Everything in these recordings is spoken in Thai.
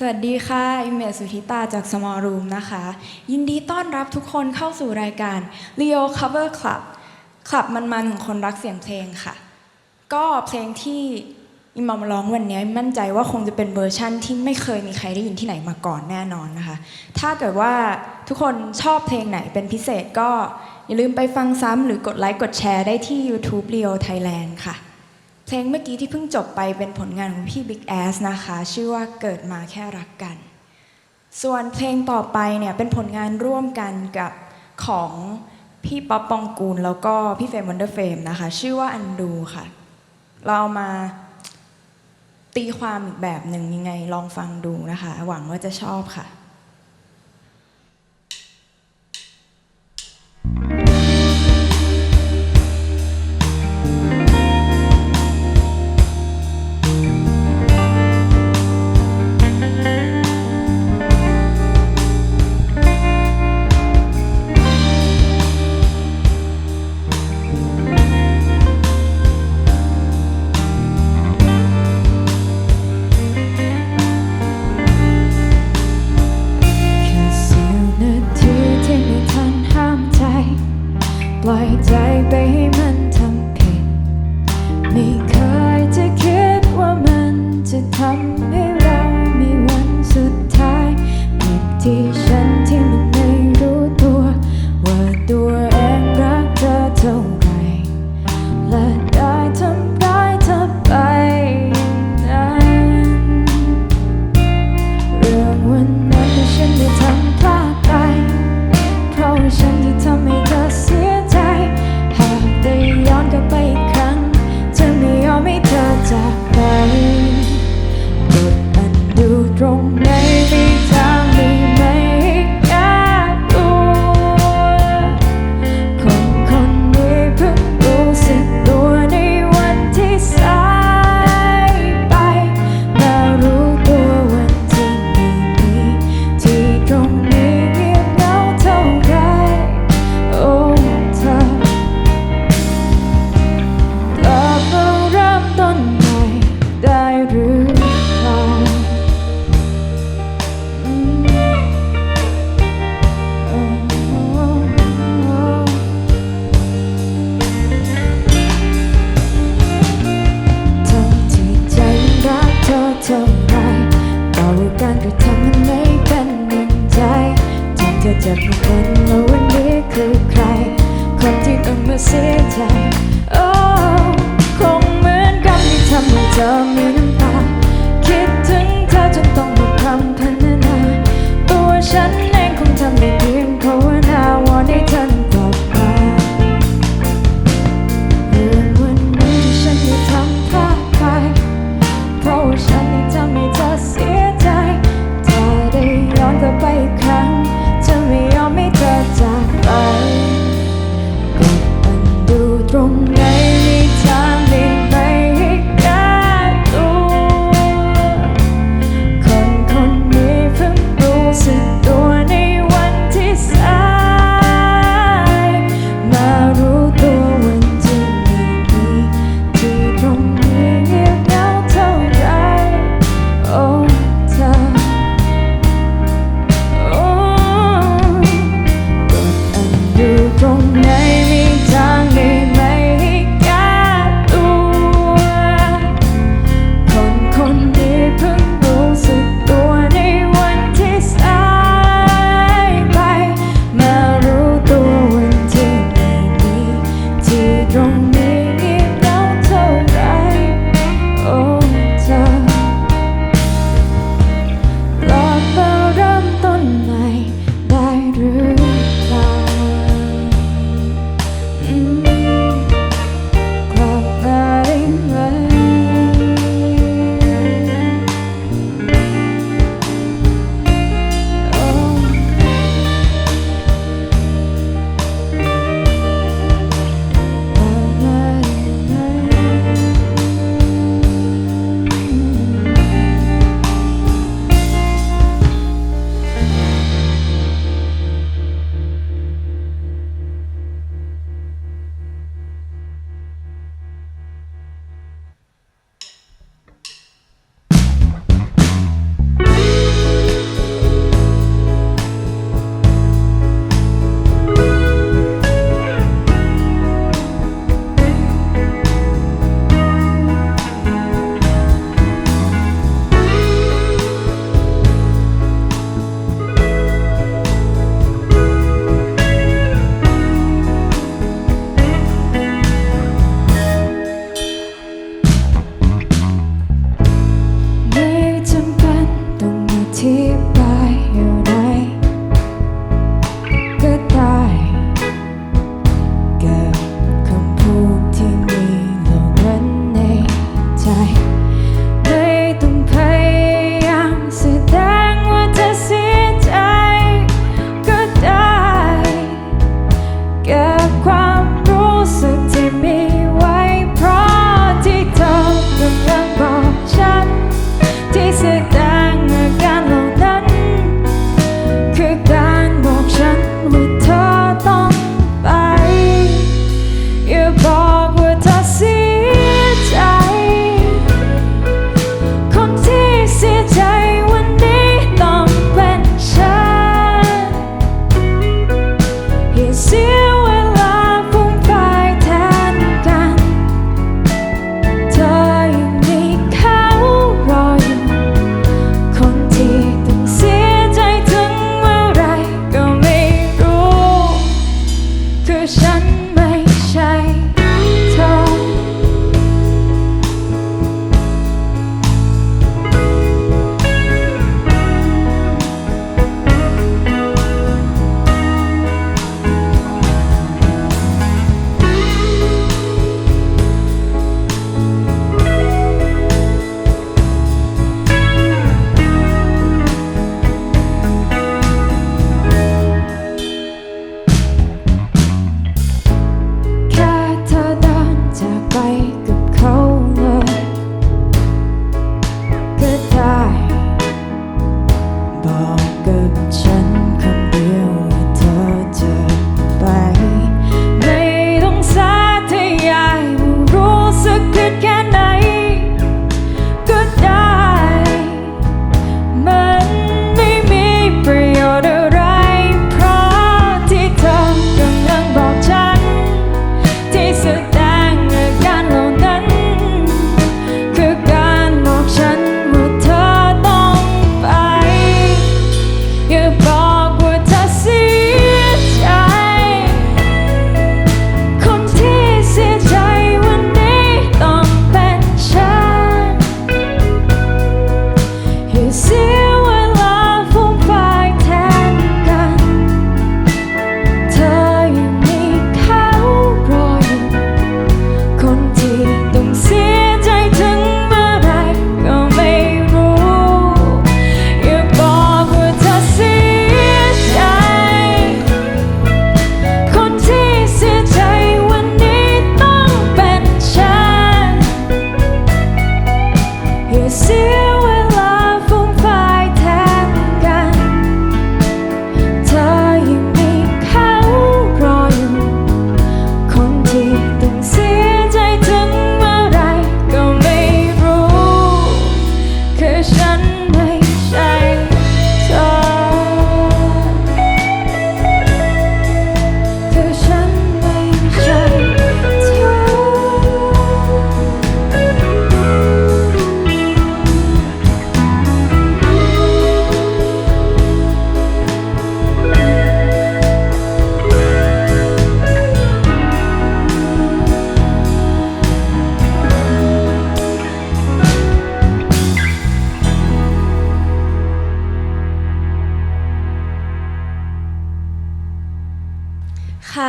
สวัสดีค่ะ อิมเมสุธิตาจาก Small Room นะคะ ยินดีต้อนรับทุกคนเข้าสู่รายการ Leo Cover Club คลับมันๆของคนรักเสียงเพลงค่ะ ก็เพลงที่อิมมาร้องวันนี้มั่นใจว่าคงจะเป็นเวอร์ชั่นที่ไม่เคยมีใครได้ยินที่ไหนมาก่อนแน่นอนนะคะ ถ้าเกิดว่าทุกคนชอบเพลงไหนเป็นพิเศษก็อย่าลืมไปฟังซ้ำหรือกดไลค์กดแชร์ได้ที่ YouTube Leo Thailand ค่ะ เพลงเมื่อกี้ที่เพิ่งจบไปเป็นผลงานของพี่ Big Ass นะคะ ชื่อว่าเกิดมาแค่รักกัน ส่วนเพลงต่อไปเนี่ยเป็นผลงานร่วมกันกับของพี่ป๊อปปองกูลแล้วก็พี่เฟรมวันเดอร์เฟรมนะคะ ชื่อว่าอันดูค่ะ เราเอามาตีความอีกแบบหนึ่งยังไงลองฟังดูนะคะ หวังว่าจะชอบค่ะ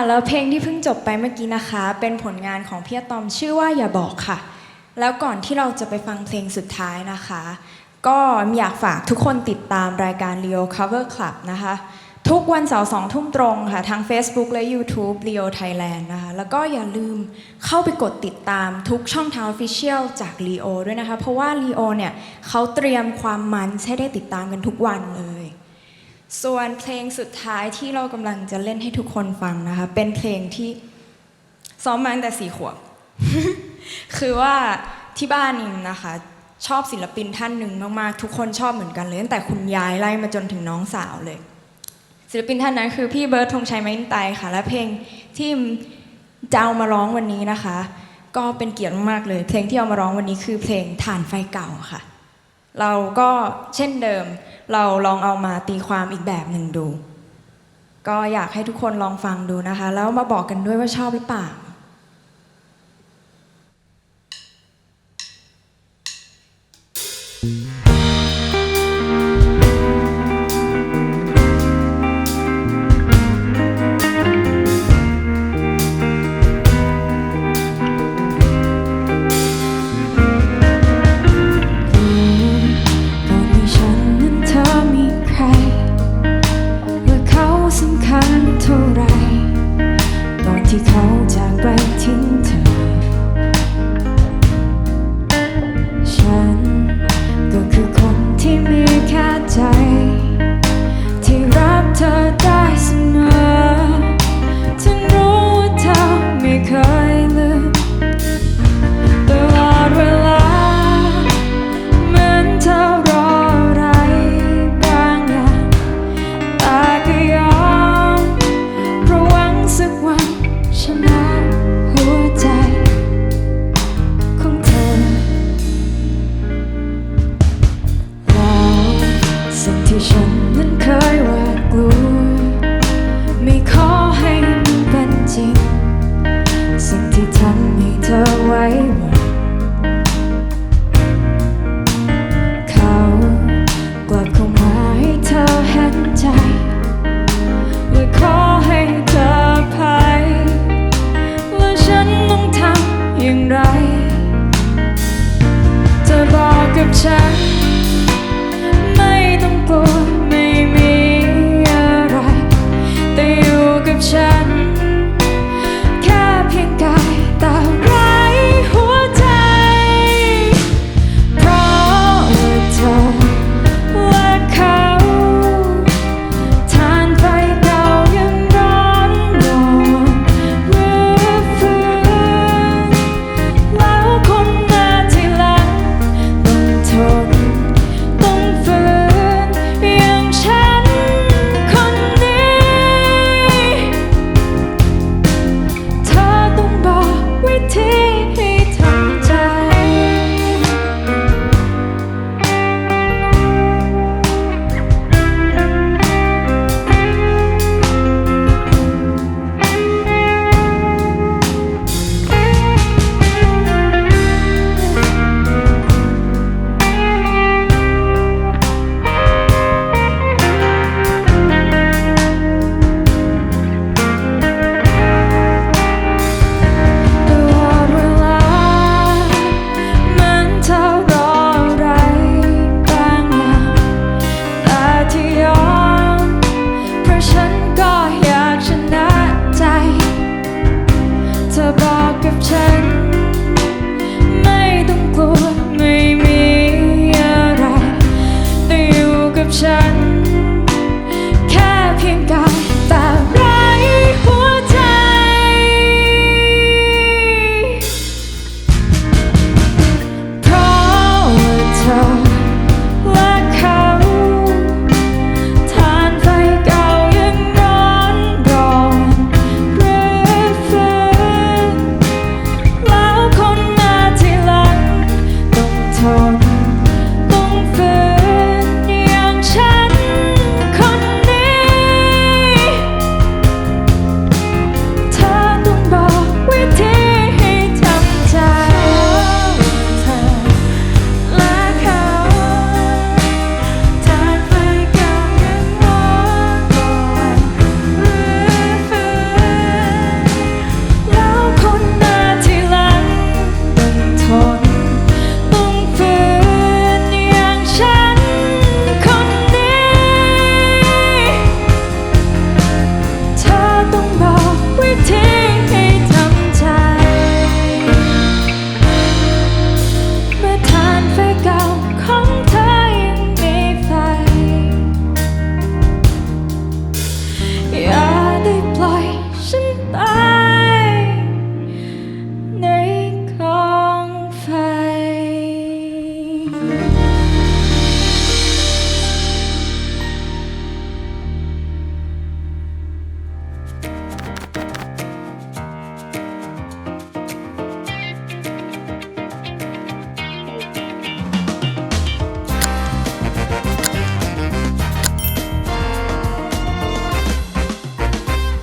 แล้วเพลงที่เพิ่งจบไปเมื่อกี้นะคะ เป็นผลงานของพี่อะตอมชื่อว่าอย่าบอกค่ะ แล้วก่อนที่เราจะไปฟังเพลงสุดท้ายนะคะ ก็อยากฝากทุกคนติดตามรายการ Leo Cover Club นะคะ ทุกวันเสาร์สองทุ่มตรงค่ะ ทาง Facebook และ YouTube Leo Thailand นะคะ แล้วก็อย่าลืมเข้าไปกดติดตามทุกช่องทาง Official จาก Leo ด้วยนะคะ เพราะว่า Leo เนี่ยเขาเตรียมความมันให้ได้ติดตามกันทุกวันเลย ส่วนเพลงสุดท้ายที่เรากำลังจะเล่นให้ทุกคนฟังนะคะ เป็นเพลงที่ซ้อมมาตั้งแต่สี่ขวบ คือว่าที่บ้านนิมนะคะ ชอบศิลปินท่านหนึ่งมากๆ ทุกคนชอบเหมือนกันเลยตั้งแต่คุณยายไล่มาจนถึงน้องสาวเลย ศิลปินท่านนั้นคือพี่เบิร์ดธงชัยไม้ไตค่ะ และเพลงที่จะเอามาร้องวันนี้นะคะ ก็เป็นเกียรติมากๆเลย เพลงที่เอามาร้องวันนี้คือเพลงฐานไฟเก่าค่ะ เราก็เช่นเดิม เราลองเอามาตีความอีกแบบหนึ่งดู ก็อยากให้ทุกคนลองฟังดูนะคะ แล้วมาบอกกันด้วยว่าชอบหรือเปล่าอืม captured